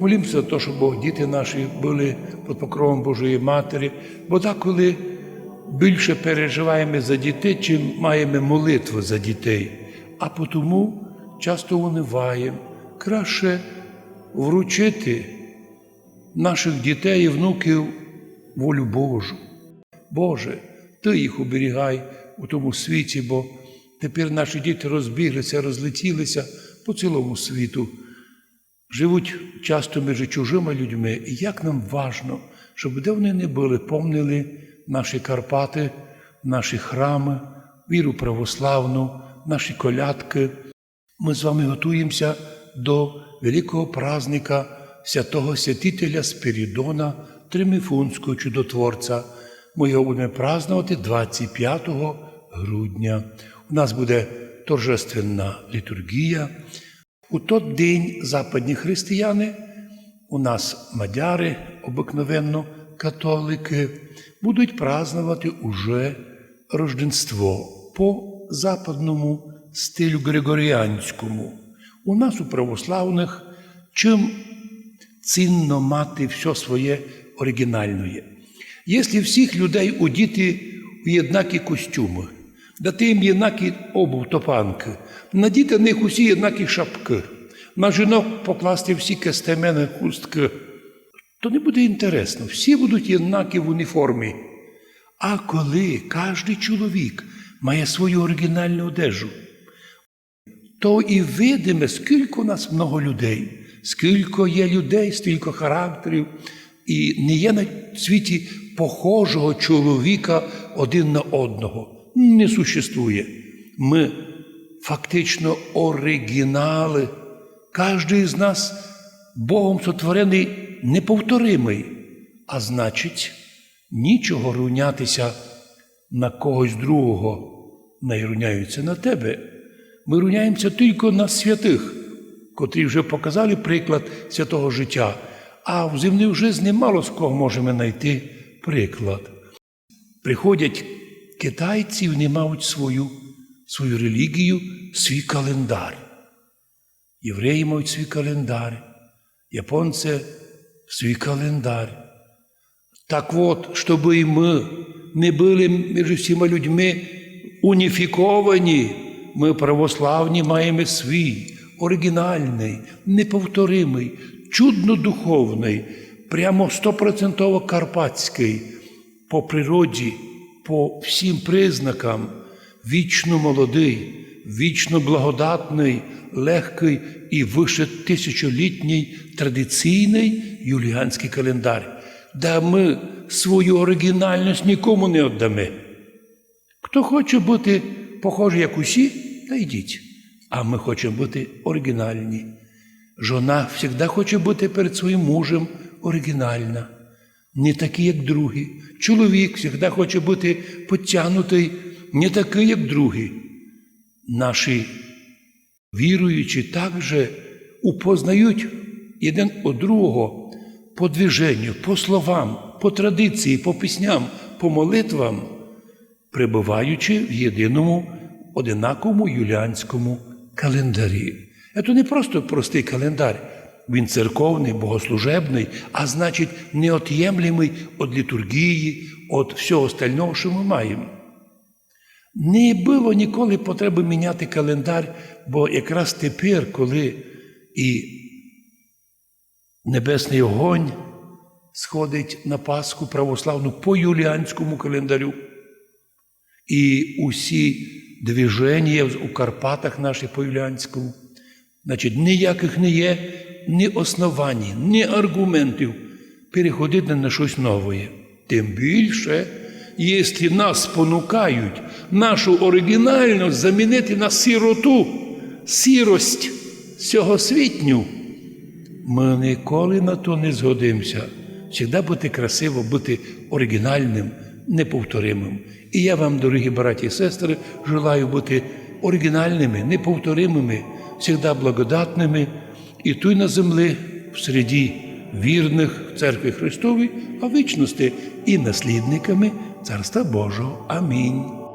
Молімося за те, щоб діти наші були під покровом Божої Матері, бо деколи більше переживаємо за дітей, чим маємо молитву за дітей. А тому часто униваємо. Краще вручити наших дітей і внуків волю Божу. Боже, Ти їх оберігай у тому світі, бо тепер наші діти розбіглися, розлетілися по цілому світу живуть часто між чужими людьми, і як нам важно, щоб де вони не були, помнили наші Карпати, наші храми, віру православну, наші колядки. Ми з вами готуємося до великого праздника святого святителя Спірідона Триміфунського чудотворця. Ми його будемо празднувати 25 грудня. У нас буде торжественна літургія. У той день западні християни, у нас мадяри, обикновенно католики, будуть празднувати уже Рождество по западному стилю григоріанському. У нас у православних чим цінно мати все своє оригінальне. Якщо всіх людей одіти в однакі костюми, дати їм однакі обув топанки, надіти на них усі однакі шапки, на жінок покласти всі кестемени хустки, то не буде інтересно. Всі будуть однакі в уніформі. А коли кожен чоловік має свою оригінальну одежу, то і видиме, скільки у нас много людей, скільки є людей, стільки характерів, і не є на світі похожого чоловіка один на одного. Не существує. Ми фактично оригінали. Кожен з нас Богом сотворений неповторимий, а значить, нічого рівнятися на когось другого, не рівняються на тебе. Ми рівняємося тільки на святих, котрі вже показали приклад святого життя, а в земній житті мало з кого можемо знайти приклад. Приходять китайці, вони мають свою, свою релігію, свій календар. Євреї мають свій календар, японці свій календар. Так от, щоб і ми не були між всіма людьми уніфіковані, ми православні маємо свій, оригінальний, неповторимий, чудно-духовний, прямо стопроцентово карпатський, по природі, по всім признакам, вічно молодий, вічно благодатний, легкий і вище тисячолітній традиційний юліанський календар, де ми свою оригінальність нікому не віддамо. Хто хоче бути похожий, як усі, та йдіть. А ми хочемо бути оригінальні. Жона завжди хоче бути перед своїм мужем оригінальна, не такий, як другі. Чоловік завжди хоче бути потягнутий, не такий, як другі. Наші віруючі також упознають один од другого по движенню, по словам, по традиції, по пісням, по молитвам, прибуваючи в єдиному одинаковому юліанському календарі. Це не просто простий календар, він церковний, богослужебний, а значить, неот'ємлемий від літургії, від всього остального, що ми маємо. Не було ніколи потреби міняти календар, бо якраз тепер, коли і небесний огонь сходить на Пасху православну по юліанському календарю, і усі движення у Карпатах наші по юліанському, значить, ніяких не є ні основань, ні аргументів переходити на щось нове. Тим більше, якщо нас спонукають нашу оригінальність замінити на сироту, сірость сьогосвітню, ми ніколи на то не згодимося. Всегда бути красиво, бути оригінальним, неповторимим. І я вам, дорогі браті і сестри, желаю бути оригінальними, неповторимими, завжди благодатними і той на землі, в середі вірних церкви Христовій, а вічності і наслідниками Царства Божого. Амінь.